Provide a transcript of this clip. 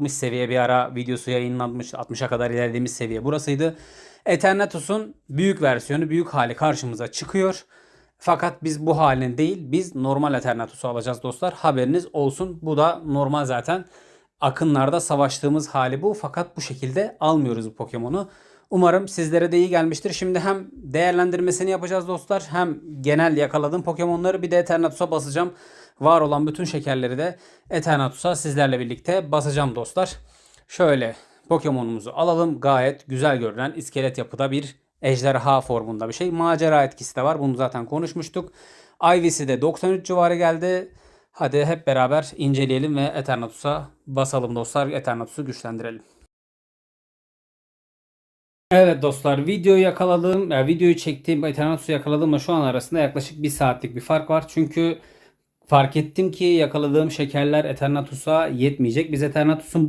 60 seviye bir ara videosu yayınlanmış. 60'a kadar ilerlediğimiz seviye burasıydı. Eternatus'un büyük versiyonu, büyük hali karşımıza çıkıyor. Fakat biz bu halini değil, biz normal Eternatus'u alacağız dostlar. Haberiniz olsun. Bu da normal zaten. Akınlarda savaştığımız hali bu. Fakat bu şekilde almıyoruz bu Pokemon'u. Umarım sizlere de iyi gelmiştir. Şimdi hem değerlendirmesini yapacağız dostlar. Hem genel yakaladığım Pokemon'ları bir de Eternatus'a basacağım. Var olan bütün şekerleri de Eternatus'a sizlerle birlikte basacağım dostlar. Şöyle Pokemon'umuzu alalım. Gayet güzel görünen iskelet yapıda bir ejderha formunda bir şey. Macera etkisi de var. Bunu zaten konuşmuştuk. Ivy'si de 93 civarı geldi. Hadi hep beraber inceleyelim ve Eternatus'a basalım dostlar. Eternatus'u güçlendirelim. Evet dostlar videoyu yakaladım. Yani videoyu çektiğim Eternatus'u yakaladığımla şu an arasında yaklaşık bir saatlik bir fark var. Çünkü fark ettim ki yakaladığım şekerler Eternatus'a yetmeyecek. Biz Eternatus'un bu